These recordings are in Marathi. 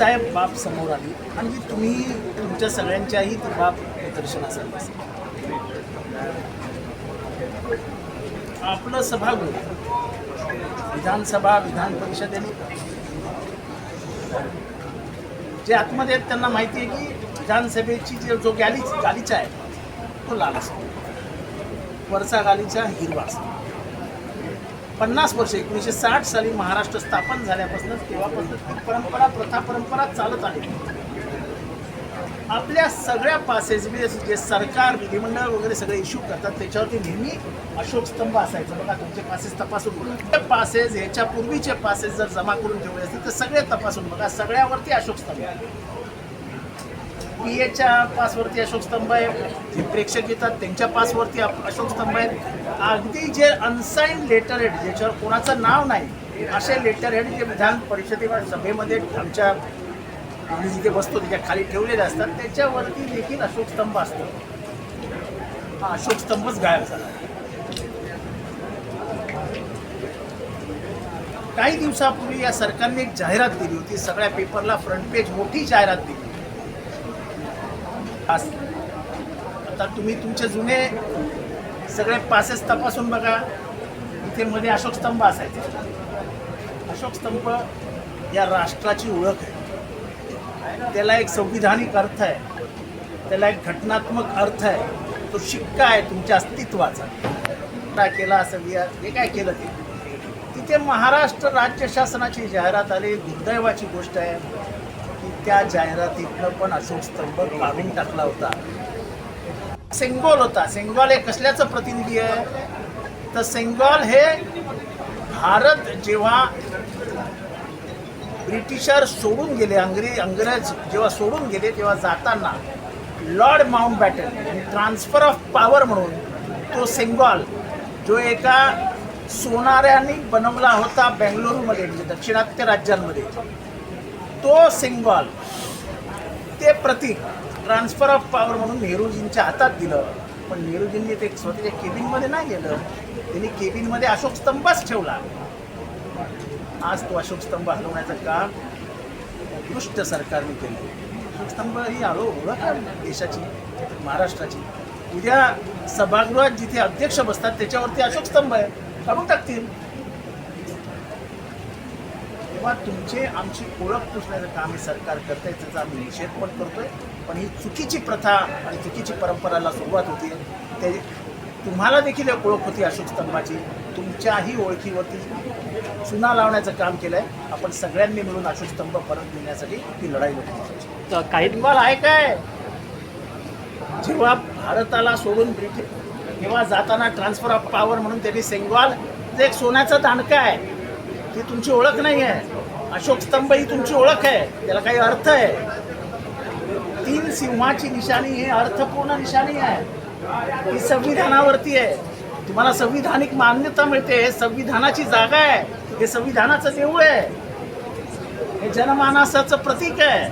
चिंतादायक बाब समोर आली? आणि तुम्ही तुमच्या सगळ्यांच्याही ती बाब निदर्शनास असेल. आपलं सभागृह विधानसभा विधान परिषदेने जे आतमध्ये आहेत त्यांना माहिती आहे की विधानसभेची जे जो गॅली गालीचा आहे तो लाल असतो. वरचा गालीचा हिरवा असतो. पन्नास वर्ष एकोणीसशे साठ साली महाराष्ट्र स्थापन झाल्यापासून तेव्हापासून ती परंपरा प्रथा परंपरा चालत आली. आपल्या सगळ्या पासेस म्हणजे जे सरकार विधिमंडळ वगैरे सगळे इश्यू करतात त्याच्यावरती नेहमी अशोक स्तंभ असायचं. बघा तुमचे पासेस तपासून बघा. पासेस ह्याच्या पूर्वीचे पासेस जर जमा करून ठेवले असतील तर सगळे तपासून बघा सगळ्यावरती अशोक स्तंभ. पी एच्या पासवरती अशोक स्तंभ आहे जे प्रेक्षक येतात त्यांच्या पासवरती अशोक स्तंभ आहेत. अगदी जे अनसाईन लेटर हेड ज्याच्यावर कोणाचं नाव नाही असे लेटर हेड जे विधान परिषदेवर सभेमध्ये आमच्या आम्ही जिथे बसतो त्याच्याखाली ठेवलेले असतात त्याच्यावरती देखील अशोक स्तंभ असतो. हा अशोक स्तंभच गायब झाला. काही दिवसापूर्वी या सरकारने एक जाहिरात दिली होती सगळ्या पेपरला फ्रंट पेज मोठी जाहिरात दिली. खास आता तुम्ही तुमचे जुने सगळे पासेस तपासून बघा. इथे मध्ये अशोक स्तंभ असायचे. अशोक स्तंभ या राष्ट्राची ओळख आहे. त्याला एक संविधानिक अर्थ आहे. त्याला एक घटनात्मक अर्थ आहे. तो शिक्का आहे तुमच्या अस्तित्वाचा. काय केला असं हे काय केलं ते? तिथे महाराष्ट्र राज्य शासनाची जाहिरात आली. दुर्दैवाची गोष्ट आहे. त्या जाहिरातीतनं पण अशोक स्तंभ काढून टाकला होता. सेंगॉल होता. सेंगॉल हे कसल्याचं प्रतिनिधी आहे? तर सेंगॉल हे भारत जेव्हा ब्रिटिशर सोडून गेले अंग्रेज अंग्रेज जेव्हा सोडून गेले तेव्हा जाताना Lord Mountbatten transfer of power म्हणून तो सेंगॉल जो एका सोनाऱ्याने बनवला होता बेंगलुरूमध्ये म्हणजे दक्षिणात्य राज्यांमध्ये तो सिंगॉल ते प्रतीक ट्रान्सफर ऑफ पॉवर म्हणून नेहरूजींच्या हातात दिलं. पण नेहरूजींनी ते स्वतःच्या केबिनमध्ये नाही गेलं त्यांनी केबिनमध्ये अशोक स्तंभच ठेवला. आज तो अशोक स्तंभ हलवण्याचं काम दुष्ट सरकारने केलं. अशोक स्तंभ ही हळू ओळख देशाची महाराष्ट्राची. उद्या सभागृहात जिथे अध्यक्ष बसतात त्याच्यावरती अशोक स्तंभ आहे. काढून टाकतील. किंवा तुमचे आमची ओळख पुसण्याचं काम हे सरकार करतंय त्याचा आम्ही निषेध पण करतोय. पण ही चुकीची प्रथा आणि चुकीची परंपराला सुरुवात होती. ते तुम्हाला देखील एक ओळख होती अशोक स्तंभाची. तुमच्याही ओळखीवरती चुना लावण्याचं काम केलं आहे आपण सगळ्यांनी मिळून अशोक स्तंभ परत देण्यासाठी ही लढाई लढली काही तुम्हाला आहे काय? जेव्हा भारताला सोडून ब्रिटिश तेव्हा जाताना ट्रान्सफर ऑफ पॉवर म्हणून त्यांनी सेंगवाल जे एक सोन्याचं दांडकं आहे ती तुमची ओळख नाही आहे अशोक स्तंभ ही तुमची ओळख आहे. त्याला काही अर्थ आहे. तीन सिंहाची निशाणी हे अर्थपूर्ण निशाणी आहे. ही संविधानावरती आहे. तुम्हाला संविधानिक मान्यता मिळते. हे संविधानाची जागा आहे. हे संविधानाचं देऊळ आहे. हे जनमानसाचं प्रतीक आहे.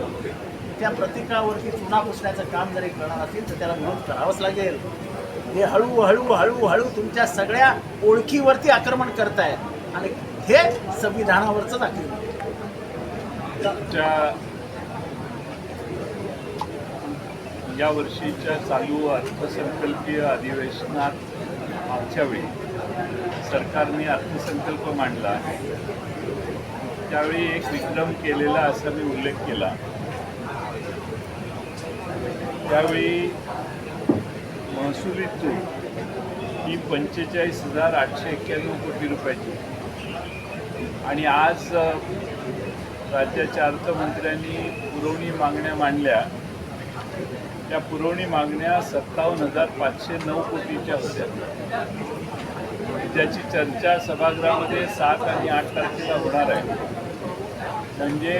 त्या प्रतीकावरती चुना पुसण्याचं काम जरी करणार असेल तर त्याला विरोध करावंच लागेल. हे हळूहळू हळूहळू तुमच्या सगळ्या ओळखीवरती आक्रमण करतायत. आणि हे संविधानावरच आक्रमण या वर्षीच्या चालू अर्थसंकल्पीय अधिवेशनात मागच्या वेळी सरकारने अर्थसंकल्प मांडला आहे. त्यावेळी एक विक्रम केलेला असा मी उल्लेख केला. त्यावेळी महसुली तूट ही पंचेचाळीस हजार आठशे एक्क्याण्णव कोटी रुपयाची आणि आज राज्याच्या अर्थमंत्र्यांनी पुरवणी मागण्या मांडल्या. त्या पुरवणी मागण्या सत्तावन्न हजार पाचशे नऊ कोटीच्या होत्या. त्याची चर्चा सभागृहामध्ये सात आणि आठ तारखेला होणार आहे. म्हणजे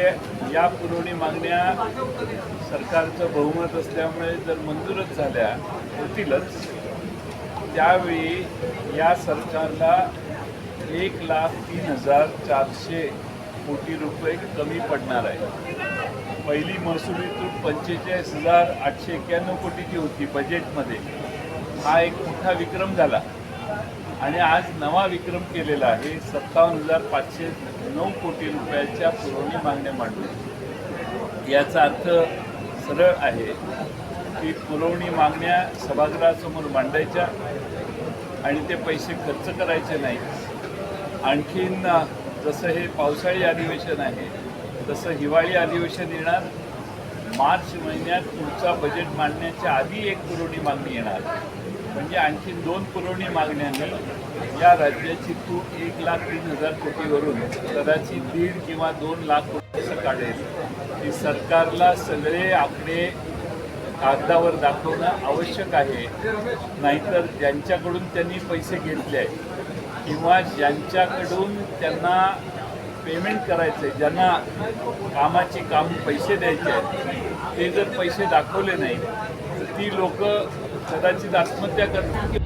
या पुरवणी मागण्या सरकारचं बहुमत असल्यामुळे जर मंजूरच झाल्या होतीलच. त्यावेळी या सरकारला एक लाख तीन हजार चारशे कोटी रुपये कमी पडणार आहे. पहिली महसुली तूट पंचेचाळीस हजार आठशे एक्क्याण्णव कोटीची होती बजेटमध्ये हा एक मोठा विक्रम झाला. आणि आज नवा विक्रम केलेला आहे. सत्तावन्न हजार पाचशे नऊ कोटी रुपयाच्या पुरवणी मागण्या मांडल्या याचा अर्थ सरळ आहे की पुरवणी मागण्या सभागृहासमोर मांडायच्या आणि ते पैसे खर्च करायचे नाही आणखीन जसं हे पावसाळी अधिवेशन आहे तसं हिवाळी अधिवेशन येणार. मार्च महिन्यात पुढचा बजेट मांडण्याच्या आधी एक पुरवणी मागणी येणार. म्हणजे आणखीन दोन पुरवणी मागण्यांनी या राज्याची तूट एक लाख तीन हजार कोटीवरून कदाचित दीड किंवा दोन लाख कोटीचं काढेल. की सरकारला सगळे आकडे कागदावर दाखवणं आवश्यक आहे. नाहीतर ज्यांच्याकडून त्यांनी पैसे घेतले आहेत किंवा ज्यांच्याकडून त्यांना पेमेंट करायचं आहे ज्यांना कामाची काम पैसे द्यायचे आहेत ते जर पैसे दाखवले नाही तर ती लोक कदाचित आत्महत्या करतील